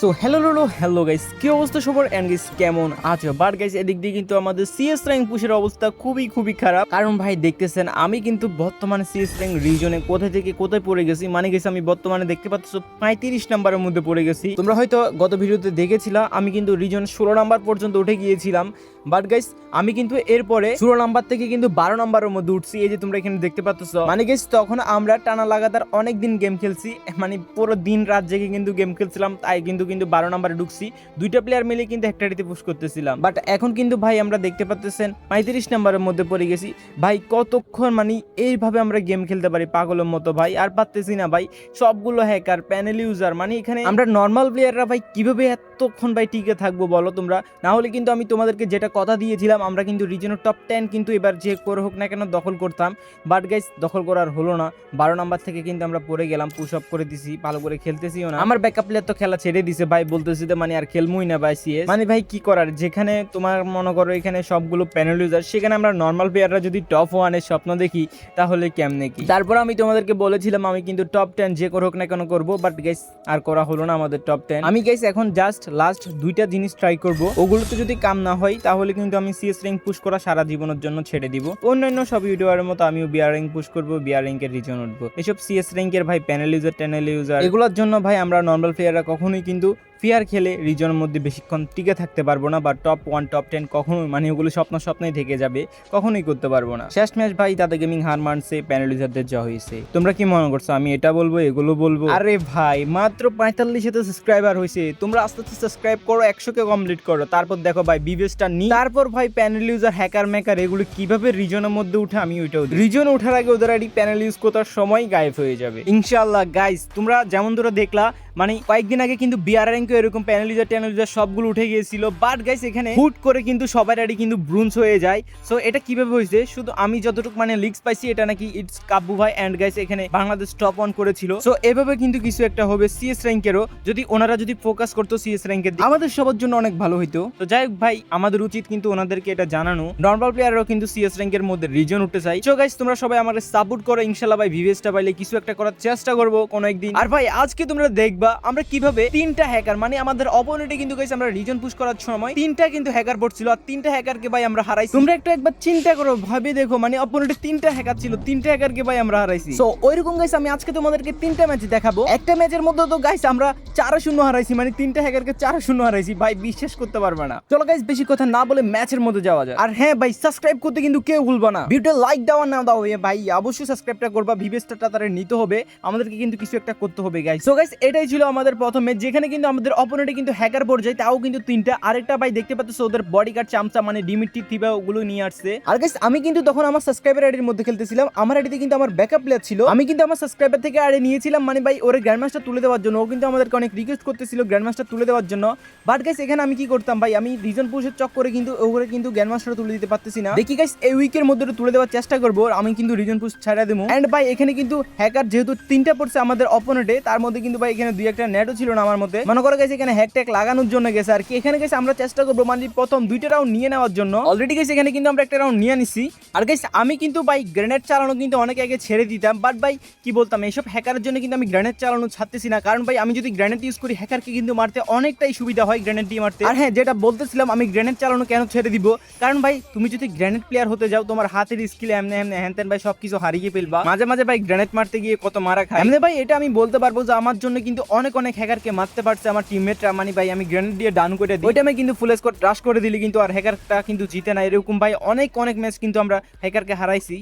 So hello লোলো hello guys কি অবস্থা সবার? অ্যান্ড গাইস কেমন আছো? বাট গাইস এদিক দিয়ে কিন্তু আমাদের সিএস র্যাঙ্ক পুশের অবস্থা খুবই খুবই খারাপ। কারণ ভাই, দেখতেছেন, আমি কিন্তু বর্তমানে সিএস র্যাঙ্ক রিজনে কোথায় থেকে কোথায় পড়ে গেছি? মানে গেছি আমি বর্তমানে দেখতে পাচ্ছ পঁয়ত্রিশ নাম্বারের মধ্যে পড়ে গেছি। তোমরা হয়তো গত ভিডিওতে দেখেছিলা, আমি কিন্তু রিজন ষোলো নাম্বার পর্যন্ত উঠে গিয়েছিলাম। বাট গাইস আমি কিন্তু এরপরে ষোলো নাম্বার থেকে কিন্তু বারো নাম্বারের মধ্যে উঠছি। এই যে তোমরা এখানে দেখতে পাচ্ছ। মানে গাইস তখন আমরা টানা লাগাতার অনেক দিন গেম খেলছি। মানে পুরো দিন রাত জেগে কিন্তু গেম খেলছিলাম, তাই কিন্তু কিন্তু বারো নাম্বারে ঢুকছি। দুইটা প্লেয়ার মিলে কিন্তু একটাটিতে পুশ করতেছিলাম। বাট এখন কিন্তু ভাই আমরা দেখতে পাচ্তেছেন, পঁয়ত্রিশ নাম্বারের মধ্যে পড়ে গেছি। ভাই কতক্ষণ মানে এইভাবে আমরা গেম খেলতে পারি পাগলের মতো ভাই? আর পারতেছি না ভাই। সবগুলো হ্যাকার প্যানেল ইউজার মানে এখানে আমরা নর্মাল প্লেয়াররা ভাই কীভাবে এতক্ষণ ভাই টিকে থাকব বলো তোমরা? না হলে কিন্তু আমি তোমাদেরকে যেটা কথা দিয়েছিলাম, আমরা কিন্তু রিজনের টপ টেন কিন্তু এবার যে করে হোক না কেন দখল করতাম। বাট গাইস দখল করার হলো না। বারো নাম্বার থেকে কিন্তু আমরা পড়ে গেলাম পুশ আপ করে দিছি, ভালো করে খেলতেছিও না। আমার ব্যাকআপ প্লেয়ার তো খেলা ছেড়ে দিছে, ভাই বলতেছি তো মানে আর খেলমুই না ভাই সিএস মানে ভাই, কি করার? যেখানে তোমার মনে করো এখানে সবগুলো প্যানেল ইউজার সেখানে আমরা নর্মাল প্লেয়াররা যদি টপ ওয়ানের স্বপ্ন দেখি, তাহলে কেমনে কি? তারপর আমি তোমাদেরকে বলেছিলাম, আমি কিন্তু টপ টেন যে করে হোক না কেন করব বাট গাইস আর করা হলো না আমাদের টপ টেন আমি গাইস এখন জাস্ট লাস্ট দুইটা জিনিস ট্রাই করব। ওগুলোতে যদি কাম না হয়, তাহলে কিন্তু আমি সিএস র্যাঙ্ক পুশ করা সারা জীবনের জন্য ছেড়ে দিব। অন্যান্য সব ইউটিউবারের মতো আমিও বিয়ার র্যাঙ্ক পুশ করব বিআর র্যাঙ্কের রিজন উঠবো। এসব সিএস র্যাঙ্কের ভাই প্যানেল ইউজার ট্যানেল ইউজার এগুলোর জন্য ভাই আমরা নর্মাল প্লেয়াররা কখনোই কিন্তু ফিয়ার খেলে রিজনের মধ্যে বেশিক্ষণ টিকে থাকতে পারব না বা টপ ওয়ান টপ টেন কখনোই মানে ওগুলো স্বপ্ন স্বপ্নেই থেকে যাবে কখনোই করতে পারব না। শেষ ম্যাচ ভাই তাদের গেমিং হার মানছে প্যানেল ইউজারদের যা হয়েছে। তোমরা কি মনে করছ? আমি এটা বলব এগুলো বলব? আরে ভাই মাত্র পঁয়তাল্লিশ হাজার সাবস্ক্রাইবার হয়েছে। তোমরা আস্তে আস্তে সাবস্ক্রাইব করো একশোকে কমপ্লিট করো। তারপর দেখো ভাই বিবেসটা নি তারপর ভাই প্যানেল ইউজার হ্যাকার ম্যাকার এগুলো কীভাবে রিজনের মধ্যে উঠে আমি ওইটাও রিজন ওঠার আগে ওদের আইডি প্যানেল ইউজ করার সময় গায়েব হয়ে যাবে। ইনশাল্লাহ গাইস তোমরা যেমন ধরে দেখলা মানে কয়েকদিন আগে কিন্তু বিআর র্যাঙ্কে এরকম প্যানেল ইউজার ট্যানেল ইউজার সবগুলো উঠে গিয়েছিল। বাট গাইস এখানে হুট করে কিন্তু সবার আইডি কিন্তু ব্রুন্স হয়ে যায়। সো এটা কীভাবে হয়েছে? শুধু আমি যতটুকু মানে লিক্স পাইছি, এটা নাকি ইটস কাব্বু ভাই অ্যান্ড গাইস এখানে বাংলাদেশ টপ অন করেছিল। সো এভাবে কিন্তু কিছু একটা হবে সিএস র্যাঙ্কেরও যদি ওনারা যদি ফোকাস করতো সিএস র্যাঙ্কের আমাদের সবার জন্য অনেক ভালো হইতো। তো যাই হোক ভাই, আমাদের উচিত কিন্তু ওনাদেরকে এটা জানানো। নর্মাল প্লেয়াররাও কিন্তু সিএস র্যাঙ্কের মধ্যে রিজন উঠতে চাই সো গাইস তোমরা সবাই আমাদের সাপোর্ট করো। ইনশাল্লাহ ভাই ভিভেসটা পাইলে কিছু একটা করার চেষ্টা করব কোনো একদিন। আর ভাই, আজকে তোমরা দেখবা আমরা কীভাবে তিনটা হ্যাকার মানে আমাদের অপোনেন্টে কিন্তু গাইস আমরা রিজন পুশ করার সময় তিনটা কিন্তু হ্যাকার পড়ছিল আর তিনটা হ্যাকারকে ভাই আমরা হারাইছি। তোমরা একটু একবার চিন্তা করো, ভাবে দেখো মানে অপোনেন্টে তিনটা হ্যাকার ছিল, তিনটা হ্যাকারকে ভাই আমরা হারাইছি। সো ওইরকম গাইস আমি আজকে তোমাদেরকে তিনটা ম্যাচ দেখাবো। একটা ম্যাচের মধ্যে তো গাইস আমরা চার শূন্য হারাইছি মানে তিনটা হ্যাকারকে চার শূন্য হারাইছি, ভাই বিশ্বাস করতে পারবে না। চলো গাইস বেশি কথা না বলে ম্যাচের মধ্যে যাওয়া যায় আর হ্যাঁ ভাই সাবস্ক্রাইব করতে কিন্তু কেউ ভুলবা না। ভিডিও লাইক দেওয়া না দাও ভাই, অবশ্যই সাবস্ক্রাইবটা করবা ভিভেসটা তাড়াতাড়ি নিতে হবে। আমাদেরকে কিন্তু কিছু একটা করতে হবে গাইস সো গাইস এটাই ছিল আমাদের প্রথম, যেখানে কিন্তু আমাদের অপোনেন্টে কিন্তু হ্যাকার পর্যায়ে, তাও কিন্তু তিনটা। আরেকটা ভাই দেখতে পাচ্ছ ওদের বডি গার্ড চামচা মানে ডিমিটি থিবা ওগুলো নিয়ে আসছে। আর গাইস আমি কিন্তু তখন আমার সাবস্ক্রাইবার আইডির মধ্যে খেলতেছিলাম। আমার আইডিতে কিন্তু আমার ব্যাকআপ প্লেয়ার ছিল। আমি কিন্তু আমার সাবস্ক্রাইবার থেকে আইডি নিয়েছিলাম মানে ভাই, ওর গ্র্যান্ডমাস্টার তুলে দেওয়ার জন্য। ও কিন্তু আমাদেরকে অনেক রিকোয়েস্ট করতেছিল গ্র্যান্ডমাস্টার তুলে দেওয়ার জন্য। বাট গাইস এখানে আমি কি করতাম ভাই, আমি রিজন পুষের চক্করে কিন্তু, ওগুলো কিন্তু গ্র্যান্ডমাস্টার তুলে দিতে পারতেছি না। দেখি গাইস এই উইকের মধ্যে তুলে দেওয়ার চেষ্টা করব, আমি কিন্তু রিজন পুষ ছাড়া দেবো। এন্ড ভাই, এখানে কিন্তু হ্যাকার যেহেতু তিনটা পড়ছে আমাদের অপোনেন্টে তার মধ্যে কিন্তু ভাই, এখানে দুই একটা নেটও ছিল না আমার মধ্যে। মনে করো গেছে এখানে হ্যাক ট্যাক লাগানোর জন্য গেছে আর কি। এখানে গেছে আমরা চেষ্টা করব মানে প্রথম দুইটা রাউন্ড নিয়ে নেওয়ার জন্য। অলরেডি গেছে এখানে কিন্তু আমরা একটা রাউন্ড নিয়ে নিছি। আর গেছে আমি কিন্তু ভাই গ্রেনেড চালানো কিন্তু অনেক আগে ছেড়ে দিতাম। বাট ভাই, কি বলতাম, এইসব হ্যাকারের জন্য কিন্তু আমি গ্রেনেড চালানো ছাড়তেছি না। কারণ ভাই, আমি যদি গ্রেনেড ইউজ করি হ্যাকারকে কিন্তু মারতে অনেকটাই সুবিধা হয় গ্রেনেড দিয়ে মারতে। আর হ্যাঁ যেটা বলতেছিলাম, আমি গ্রেনেড চালানো কেন ছেড়ে দিব? কারণ ভাই, তুমি যদি গ্রেনেড প্লেয়ার হতে যাও, তোমার হাতের স্কিল এমনি এমনি, হ্যান ভাই, সবকিছু হারিয়ে ফেলবা। মাঝে মাঝে ভাই গ্রেনেড মারতে গিয়ে কত মারা খায়। এমনি ভাই, এটা আমি বলতে পারব যে আমার জন্য কিন্তু অনেক অনেক হ্যাকারকে মারতে পারছে আমার টিমমেটরা মানে ভাই আমি গ্রেনেড দিয়ে ডান করে দিই। ওই টাইমে কিন্তু ফুল স্কোর রাশ করে দিলি কিন্তু আর হ্যাকারটা কিন্তু জিতে না এরকম ভাই অনেক অনেক ম্যাচ কিন্তু আমরা হ্যাকারকে হারাইছি।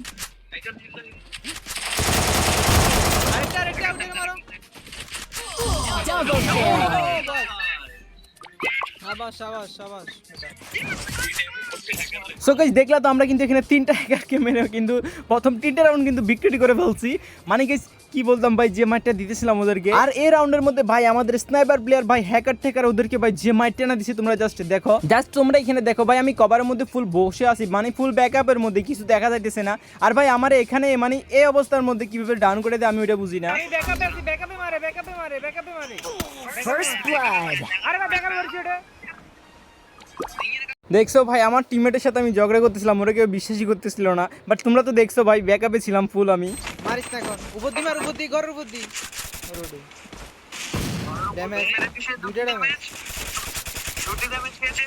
আরেকটা আরেকটা উঠে সো গাইস দেখলা তো আমরা কিন্তু এখানে তিনটা হ্যাকারকে মেরে কিন্তু প্রথম তিনটা রাউন্ড কিন্তু বিক্রি করে ফেলছি। মানে গাইস কি বলতাম ভাই যে মাইটটা দিতেছিলাম ওদেরকে। আর এই রাউন্ডের মধ্যে ভাই আমাদের স্নাইপার প্লেয়ার ভাই হ্যাকার ঠেকার ওদেরকে ভাই যে মাইটটা না দিছি তোমরা জাস্ট দেখো। জাস্ট তোমরা এখানে দেখো ভাই আমি কভারের মধ্যে ফুল বসে আছি। মানে ফুল ব্যাকআপের মধ্যে কিছু দেখা যাইতেছে না। আর ভাই আমার এখানে মানে এই অবস্থার মধ্যে কীভাবে ডাউন করে দেয় আমি ওটা বুঝি না. আরে ভাই ব্যাকআপে দেখছ ভাই আমার টিমমেটের সাথে আমি ঝগড়া করতেছিলাম ওরা কেউ বিশ্বাসই করতেছিল না। বাট তোমরা তো দেখছ ভাই ব্যাকআপে ছিলাম ফুল আমি। মারিস না কর উপর দি মার উপর দি ঘরের উপর দি ড্যামেজ দুইটা ড্যামেজ দুটি ড্যামেজ খেয়েছে।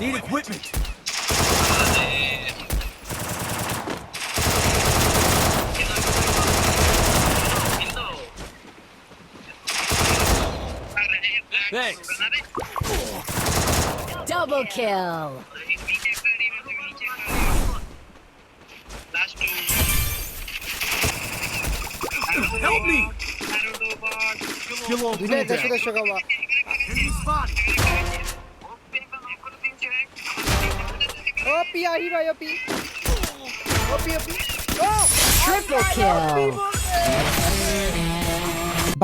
Need equipment. Thanks. Double kill. Help me! Kill all Yine taşı da çok ama. Hopi ya hero hopi. Hopi hopi. Oh! Triple kill.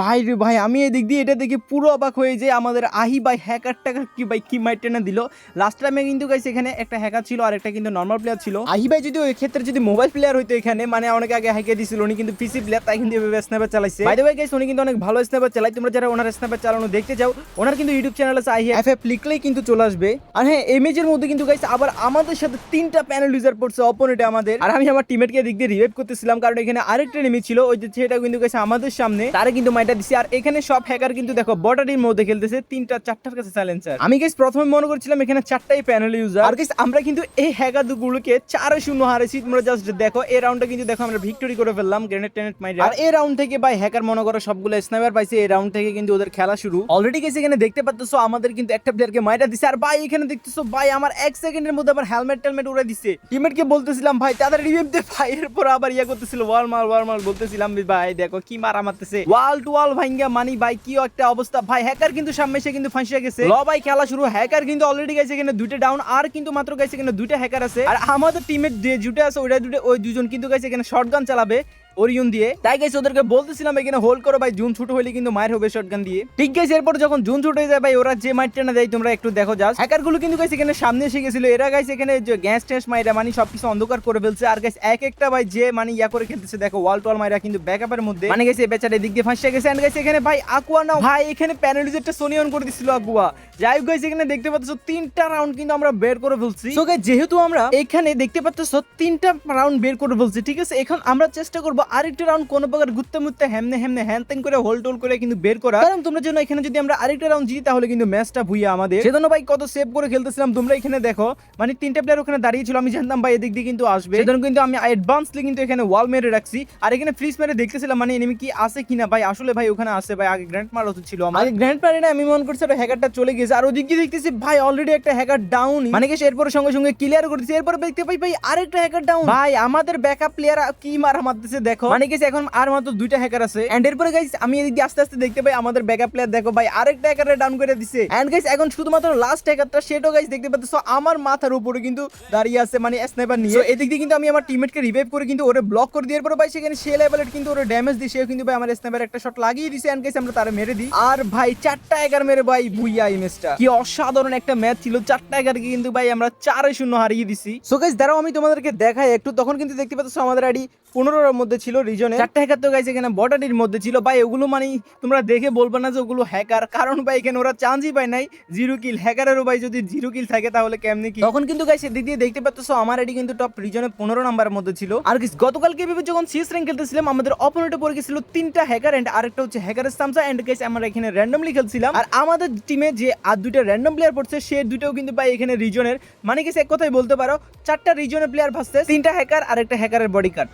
ভাই রে ভাই, আমি এদিক দিয়ে এটা দেখে পুরো অবাক হয়ে যে আমাদের আহি ভাই হ্যাকার টাকার কি ভাই, কি মাইট টেনে দিল। লাস্ট টাইমে কিন্তু গাইছে এখানে একটা হ্যাকার ছিল, আর একটা কিন্তু নর্মাল প্লেয়ার ছিল। আহি ভাই যদি ওই ক্ষেত্রে যদি মোবাইল প্লেয়ার হইতো এখানে মানে অনেক আগে হ্যাকে দিছিল, উনি কিন্তু পিসি প্লেয়ার তাই কিন্তু এভাবে স্ন্যাপার চালাইছে। বাই দ্য ওয়ে গাইস উনি কিন্তু অনেক ভালো স্ন্যাপার চালায়। তোমরা যারা ওনার স্ন্যাপার চালানো দেখতে যাও ওনার কিন্তু ইউটিউব চ্যানেল আছে, আহি এফ এফ লিখলেই কিন্তু চলে আসবে। আর হ্যাঁ ইমেজের মধ্যে কিন্তু গাইস আবার আমাদের সাথে তিনটা প্যানেল ইউজার পড়ছে অপোনেটে আমাদের। আর আমি আমার টিমমেটকে দিক দিয়ে রিভাইভ করতেছিলাম, কারণ এখানে আরেকটা নেমি ছিল, ওই যে সেটা কিন্তু গেছে আমাদের সামনে। তারে কিন্তু মাইটা দিছে। আর এখানে সব হ্যাকার কিন্তু দেখো বটারির মধ্যে খেলতেছে, তিনটা, চারটার কাছে সাইলেন্সার আমি গাইস প্রথমে মনে করছিলাম এখানে চারটাই প্যানেল ইউজার আর গাইস আমরা কিন্তু এই হ্যাকার গুলোকে চারে শূন্য হারেছি তোমরা জাস্ট দেখো, এই রাউন্ডটা কিন্তু দেখো, আমরা ভিক্টরি করে ফেললাম গ্রেনেড টেনেট মাইরা। আর এই রাউন্ড থেকে ভাই হ্যাকার মনে করো সবগুলো স্নাইপার পাইছে, এই রাউন্ড থেকে কিন্তু ওদের খেলা শুরু। অলরেডি গেছে এখানে দেখতে পাচ্ছ আমাদের কিন্তু একটা প্লেয়ারকে মাইরা দিছে। আর ভাই এখানে দেখতেছো, ভাই আমার এক সেকেন্ডের মধ্যে আবার হেলমেট টেলমেট উড়ে দিছে। টিমমেটকে বলতেছিলাম, ভাই, তাদের রিভিভ দে। ভাই, এরপর আবার ইয়া করতেছিল ওয়াল মাল ওয়াল মাল, বলতেছিলাম, ভাই, দেখো কি মারা মারতেছে। ওয়াল টু ওয়াল ভাঙ্গা মানি ভাই কি একটা অবস্থা। ভাই হ্যাকার কিন্তু সামনে এসে কিন্তু ফাঁসিয়ে গেছে। ল ভাই খেলা শুরু। হ্যাকার কিন্তু অলরেডি গেছে এখানে দুইটা ডাউন আর কিন্তু মাত্র গেছে এখানে দুইটা হ্যাকার আছে। আর আমাদের টিমের যে জুটে আছে ওইটা দুটো ওই দুজন কিন্তু গেছে এখানে শর্টগান চালাবে। ওরিয়ন দিয়ে। তাই গেছে ওদেরকে বলতেছিলাম এখানে হোল্ড করো ভাই, জুন ছুট হইলে কিন্তু মায়ের হবে শটগান দিয়ে। ঠিক গেছে এরপর যখন জুন ছুট হয়ে যায় ভাই, ওরা যে মাইটটা না দেয়, তোমরা একটু দেখো যাস হ্যাকারগুলো কিন্তু এখানে সামনে এসে গেছিল। এরা গাইছে এখানে যে গ্যাস ট্যাস মাইরা মানে সবকিছু অন্ধকার করে ফেলছে। আর গাইছে এক একটা ভাই যে মানে ইয়া করে খেলতেছে, দেখো ওয়াল টল মাইরা কিন্তু ব্যাকআপের মধ্যে। মানে গেছে বেচারে দিক দিয়ে ফাঁসে গেছে। এন্ড গেছে এখানে ভাই আকুয়া নাও ভাই, এখানে প্যানেলিজেরটা সোনিয়ন করে দিছিল আকুয়া যাই গাইছে এখানে দেখতে পাচ্ছ, তিনটা রাউন্ড কিন্তু আমরা বের করে ফেলছি। তো যেহেতু আমরা এখানে দেখতে পাচ্ছ, তিনটা রাউন্ড বের করে ফেলছি, ঠিক আছে? এখন আমরা চেষ্টা করব আরেকটা রাউন্ড কোনো প্রকার ঘুরতে মুরতে হেমনে হেমনে হ্যান করে হোল টোল করে কিন্তু বের করা। কারণ তোমরা জন্য এখানে যদি আমরা আরেকটা রাউন্ড জিতি তাহলে কিন্তু ম্যাচটা ভুইয়া আমাদের। সেজন্য ভাই কত সেভ করে খেলতেছিলাম তোমরা এখানে দেখো। মানে তিনটা প্লেয়ার ওখানে দাঁড়িয়ে ছিল আমি জানতাম ভাই এদিক দিয়ে কিন্তু আসবে। সেজন্য কিন্তু আমি অ্যাডভান্সলি কিন্তু এখানে ওয়াল মেরে রাখছি। আর এখানে ফ্রিজ মেরে দেখতেছিলাম মানে এনিমি কি আছে কিনা ভাই আসলে ভাই ওখানে আছে ভাই আগে গ্র্যান্ড মার উচিত ছিল আমার। গ্র্যান্ড মারে না আমি মনে করছি ওটা হ্যাকারটা চলে গেছে আর ওদিক দিয়ে দেখতেছি ভাই অলরেডি একটা হ্যাকার ডাউন মানে কি এরপর সঙ্গে সঙ্গে ক্লিয়ার করতেছি এরপর দেখতে পাই ভাই আরেকটা হ্যাকার ডাউন ভাই আমাদের ব্যাকআপ প্লেয়ার কি মারা মারতেছে দেখো। মানে কি এখন আর মাত্র দুইটা হ্যাকার আছে। এন্ড এরপরে গাইস আমি এদিক আস্তে আস্তে দেখতে পাই আমাদের ব্যাকআপ প্লেয়ার দেখো ভাই, আরেকটা হ্যাকারে ডাউন করে দিছে। এন্ড গাইস এখন শুধুমাত্র লাস্ট হ্যাকারটা সেটাও গাইস দেখতে পাচ্ছ, আমার মাথার উপরে কিন্তু দাঁড়িয়ে আছে মানে স্নাইপার নিয়ে। এদিক দিয়ে কিন্তু আমি আমার টিমমেটকে রিভাইভ করে কিন্তু ওরে ব্লক করে দিয়ে এরপরে ভাই, সেখানে সে লেভেলের কিন্তু ওরে ড্যামেজ সেও কিন্তু ভাই আমার স্নাইপার একটা শট লাগিয়ে দিছে। এন্ড গাইস আমরা তারে মেরে দিই। আর ভাই, চারটা এগার মেরে ভাই ভুইয়া এই ম্যাচটা কি অসাধারণ একটা ম্যাচ ছিল। চারটা এগারকে কিন্তু ভাই আমরা চারে শূন্য হারিয়ে দিছি। সো গাইস দাঁড়াও, আমি তোমাদেরকে দেখাই। একটু তখন কিন্তু দেখতে পাচ্ছ আমাদের আইডি পনেরোর মধ্যে ছিল রিজনে চারটা হ্যাকার তো গাইছে এখানে বটানির মধ্যে ছিল। ভাই ওগুলো মানে তোমরা দেখে বলবে না যে ওগুলো হ্যাকার কারণ ভাই এখানে ওরা চান্সই পায় নাই। জিরো কিল হ্যাকারেরও ভাই যদি জিরো কিল থাকে তাহলে কেমনি কি? তখন কিন্তু গাইছে দিক দিয়ে দেখতে পাচ্ছ আমার এটি কিন্তু টপ রিজনে পনেরো নাম্বারের মধ্যে ছিল। আর কি গতকালকে ভেবে যখন সিএস র্যাঙ্ক খেলতেছিলাম আমাদের অপোনেন্টে পড়ে গেছিল তিনটা হ্যাকার এন্ড আরেকটা হচ্ছে হ্যাকারের সামসা। অ্যান্ড গাইস আমরা এখানে র্যান্ডমলি খেলছিলাম। আর আমাদের টিমে যে আর দুইটা র্যান্ডম প্লেয়ার পড়ছে সে দুইটাও কিন্তু ভাই এখানে রিজনের মানে গেছে এক কথাই বলতে পারো চারটা রিজনের প্লেয়ার ভাসছে তিনটা হ্যাকার আর একটা হ্যাকারের বডি কাট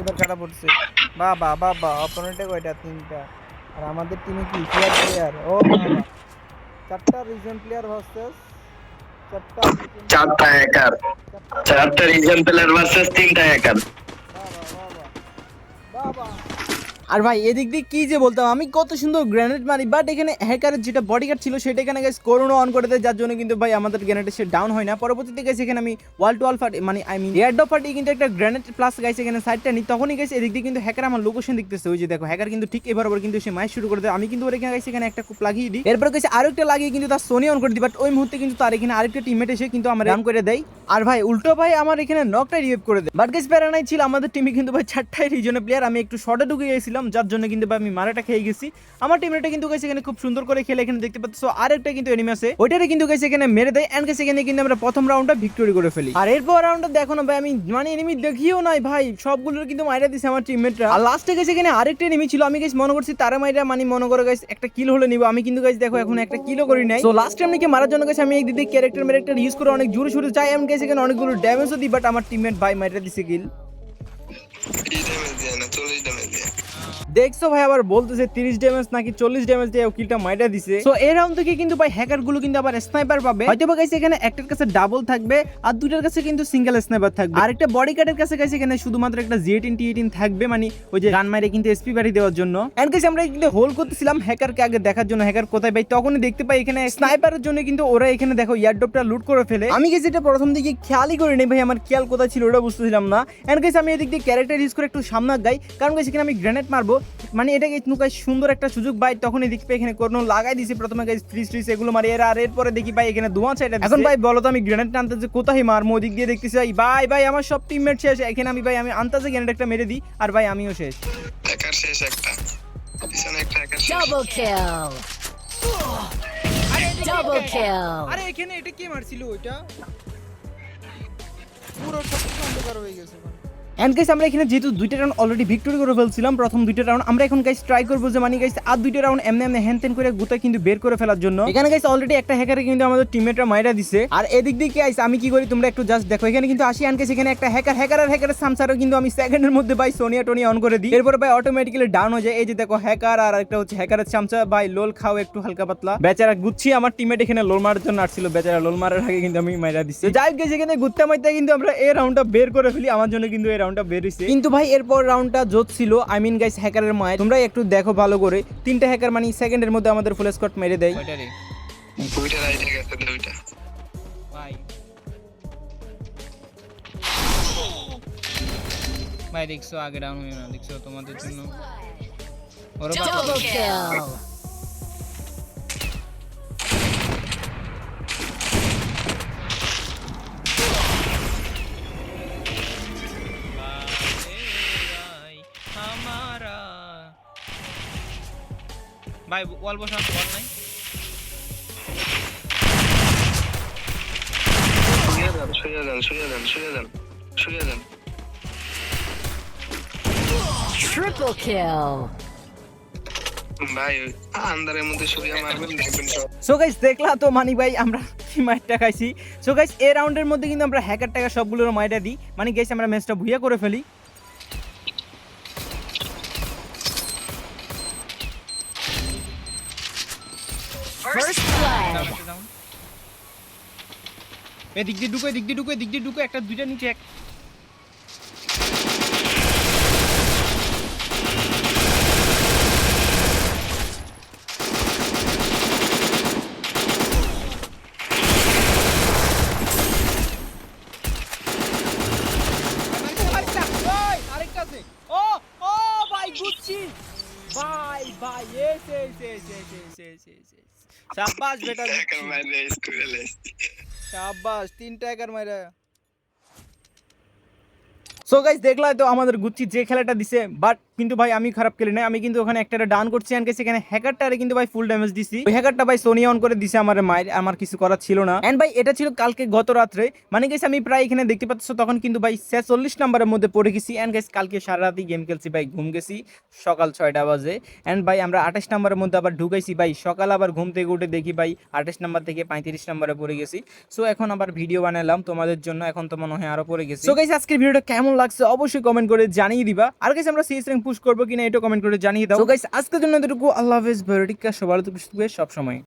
এবার কাটা পড়ছে? বাবা বাবা অপোনেন্টে কয়টা? তিনটা। আর আমাদের টিমে কি? প্লেয়ার প্লেয়ার ও বাবা। চারটা রিজন প্লেয়ার ভার্সেস চারটা চারটা হ্যাকার চারটা রিজন প্লেয়ার ভার্সেস তিনটা হ্যাকার বাবা বাবা। বাবা। আর ভাই, এদিক দিয়ে কি যে বলতাম, আমি কত সুন্দর গ্রেনেড মারি বাট এখানে হ্যাকারের যেটা বডিগার্ড ছিল, সেটা এখানে গেছে করোনা অন করে দেয়, যার জন্য কিন্তু ভাই আমাদের গ্রেনেডে সে ডাউন হয় না। পরবর্তীতে গেছে এখানে আমি ওয়াল টু ওয়াল মানে আই মিন এয়ার ডপ ফাটি কিন্তু একটা গ্রেনেড প্লাস গাইছে এখানে সাইডটা নি তখনই গেছে এদিক দিয়ে কিন্তু হ্যাকার আমার লোকেশন দেখতেছে। ওই যে দেখো হ্যাকার কিন্তু ঠিক এবার ওর কিন্তু সে মাইক শুরু করে দেয়। আমি কিন্তু ওর এখানে গেছে এখানে একটা কুপ লাগিয়ে দিই। এরপর গেছে আরও একটা লাগিয়ে কিন্তু তার সোনি অন করে দিই বাট ওই মুহূর্তে কিন্তু তার এখানে আরেকটা টিমমেট এসে কিন্তু আমার রান করে দেয়। আর ভাই, উল্টো ভাই আমার এখানে নকটা রিভাইভ করে দেয়। বাট গেছে প্যারা নাই ছিল, আমাদের টিমে কিন্তু ভাই চারটাই রিজনে প্লেয়ার আমি একটু শর্টে ঢুকে গেছিলাম। দিছিলাম যার জন্য কিন্তু আমি মারাটা খেয়ে গেছি। আমার টিমমেটটা কিন্তু গেছে এখানে খুব সুন্দর করে খেলে, এখানে দেখতে পাচ্ছ, আরেকটা কিন্তু এনিমি আছে। ওইটারে কিন্তু গেছে এখানে মেরে দেয় এন্ড গেছে এখানে কিন্তু আমরা প্রথম রাউন্ডটা ভিক্টোরি করে ফেলি। আর এরপর রাউন্ডটা দেখো না ভাই, আমি মানে এনিমি দেখিও নাই ভাই, সবগুলোর কিন্তু মাইরা দিছে আমার টিমমেটরা আর লাস্টে গেছে এখানে আরেকটা এনিমি ছিল, আমি গেছি মনে করছি তারা মাইরা মানে মনে করে গাইস একটা কিল হলে নিব, আমি কিন্তু গেছি দেখো এখন একটা কিলও করি নাই। তো লাস্ট টাইম নাকি মারার জন্য গেছে আমি এই দিদি ক্যারেক্টার ম্যারেক্টার ইউজ করে অনেক জোরে সোরে যাই, আমি গেছি এখানে অনেকগুলো ড্যামেজও দিই বাট আমার টিমমেট ভাই মাইরা দিছে কিল দিয়ে। দেখছ ভাই, আবার বলতেছে 30 ড্যামেজ নাকি 40 ড্যামেজ দিয়ে কিলটা মাইরা দিছে। তো এই রাউন্ড থেকে কিন্তু ভাই হ্যাকারগুলো কিন্তু আবার স্নাইপার পাবে। হয়তো বা গাইছে এখানে একটার কাছে ডাবল থাকবে আর দুটার কাছে কিন্তু সিঙ্গেল স্নাইপার থাকবে। আর একটা বডি কার্ডের কাছে গাইছে এখানে শুধুমাত্র একটা জি18 টি18 থাকবে মানে ওই যে গান মাইরে কিন্তু এসপি বাড়ি দেওয়ার জন্য। এন্ড গাইছে আমরা কিন্তু হোল করতেছিলাম হ্যাকারকে আগে দেখার জন্য হ্যাকার কোথায় ভাই? তখনই দেখতে পাই এখানে স্নাইপারের জন্য কিন্তু ওরা এখানে দেখো ইয়ারড্রপটা লুট করে ফেলে। আমি গেছি এটা প্রথম দিকে খেয়ালই করি নাই ভাই, আমার খেয়াল কোথায় ছিল ওটা বুঝতেছিলাম না। এন্ড গাইছে আমি এদিক দিয়ে ক্যারেক্টার ইউজ করে একটু সামনে গাই কারণ গাইছে এখানে আমি গ্রেনেড মারবো। মানে এটা কিন্তু গাইস সুন্দর একটা সুযোগ? ভাই তখন এদিক পেয়ে এখানে কোনো লাগাই দিছি। প্রথমে গাইস ফ্রিজ ফ্রিজ এগুলো মারি এর আর এরপরে দেখি ভাই এখানে ধোঁয়া ছাইটা এখন ভাই বলো তো আমি গ্রেনেড টানতে যে কোথায় মারমো? ওদিক দিয়ে দেখতেছি ভাই ভাই ভাই আমার সব টিমমেট শেষ। এখানে আমি ভাই আমি আন্তাজে গ্রেনেড একটা মেরে দিই আর ভাই আমিও শেষ। হ্যাকার শেষ একটা। পিছনে একটা হ্যাকার শেষ। Double kill. Double kill. আরে এখানে এটা কে মারছিল ওইটা? পুরো সব কিছু অন্ধকার হয়ে গেছে এন্ড গাইস আমরা এখানে যেহেতু দুইটা রাউন্ড অলরেডি ভিক্টোরি করে ফেলছিলাম, প্রথম দুইটা রাউন্ড আমরা এখন গাইস ট্রাই করব যে মানে গাইস আর দুইটা রাউন্ড এমনি এমনি হ্যান তেন করে গুতা কিন্তু বের করে ফেলার জন্য। এখানে গাইস অলরেডি একটা হ্যাকারে কিন্তু আমাদের টিমমেটরা মাইরা দিছে। আর এদিক দিয়ে গাইস আমি কি করি তোমরা একটু জাস্ট দেখো। এখানে কিন্তু আসি আনকে এখানে একটা হ্যাকার হ্যাকার আর হ্যাকারের সামসারও কিন্তু আমি সেকেন্ডের মধ্যে ভাই সোনিয়া টোনিয়া অন করে দিই। এরপর ভাই অটোমেটিক্যালি ডাউন হয়ে যায়। এই যে দেখো হ্যাকার আর একটা হচ্ছে হ্যাকারের চামচা ভাই লোল খাও একটু হালকা পাতলা। বেচারা গুচ্ছি, আমার টিমমেট এখানে লোল মারার জন্য আসছিল। বেচারা লোল মারার আগে কিন্তু আমি মাইরা দিচ্ছি যাই হোক এখানে গুত্তা মাইতে কিন্তু আমরা এই রাউন্ডটা বের করে ফেলি। আমার জন্য কিন্তু এই রাউন্ডটা বের হয়েছে কিন্তু ভাই এরপর রাউন্ডটা জোত ছিল। আই মিন গাইস হ্যাকারের মায়ের। তোমরা একটু দেখো ভালো করে। তিনটা হ্যাকার মানে সেকেন্ডের মধ্যে আমাদের ফুল স্কট মেরে দেয়। দুইটা রাইটে গেছে দুইটা। ভাই। দেখছ আগে ডাউন হয়ে না দেখছ তোমাদের জন্য। ওরা ভাই ওয়াল বসান ওয়াল নাই। শুয়ে যান শুয়ে যান শুয়ে যান শুয়ে যান Triple kill. ভাই আন্দারের মধ্যে শুয়ে মারবেন দেখবেন সব সো গাইস দেখলা তো মানি ভাই আমরা খাইছি। সো গাইস এই রাউন্ডের মধ্যে কিন্তু আমরা হ্যাকার টাকা সবগুলোর মাইটা দিই। মানে গাইস আমরা ম্যাচটা ভুইয়া করে ফেলি। First blood. এ দিক দিয়ে ঢুকে দিক দিয়ে ঢুকে দিক দিয়ে ঢুকে একটা দুইটা নিচে এক Bye, bye. Yes, yes, yes, yes, yes, yes, yes. শাবাশ বেটা শাবাশ তিনটা একার মাইরা। সো গাইস দেখলাই তো আমাদের গুচ্ছি যে খেলাটা দিছে বাট কিন্তু ভাই আমি খারাপ খেলি নাই। আমি কিন্তু ওখানে একটা ডান করছি এন্ড সেখানে হ্যাকারটারে কিন্তু ভাই ফুল ড্যামেজ দিছি। ওই হ্যাকারটা ভাই সোনিয়া অন করে দিছে আমার মায়ের আমার কিছু করার ছিল না। এন্ড ভাই এটা ছিল কালকে গত রাত্রে। মানে গেছে আমি প্রায় এখানে দেখতে পাচ্ছ, তখন কিন্তু ভাই ছেচল্লিশ নাম্বারের মধ্যে পড়ে গেছি। এন্ড গাইস কালকে সারা রাতই গেম খেলছি ভাই, ঘুম গেছি সকাল ছয়টা বাজে। এন্ড ভাই আমরা আঠাশ নাম্বারের মধ্যে আবার ঢুকাইছি ভাই, সকাল আবার ঘুম থেকে উঠে দেখি ভাই আঠাশ নাম্বার থেকে পঁয়ত্রিশ নাম্বারে পড়ে গেছি। সো এখন আবার ভিডিও বানালাম তোমাদের জন্য, এখন তো মনে হয় আরও পড়ে গেছি। সো গাইস আজকের ভিডিওটা কেমন লাগছে অবশ্যই কমেন্ট করে জানিয়ে দিবা। আর গাইস আমরা সিএস পুশ করব কিনা এটা কমেন্ট করে জানিয়ে দাও। গাইস আজকের জন্য এতটুকু। আল্লাহ হাফেজ ভিডিওটি সবার সব সময়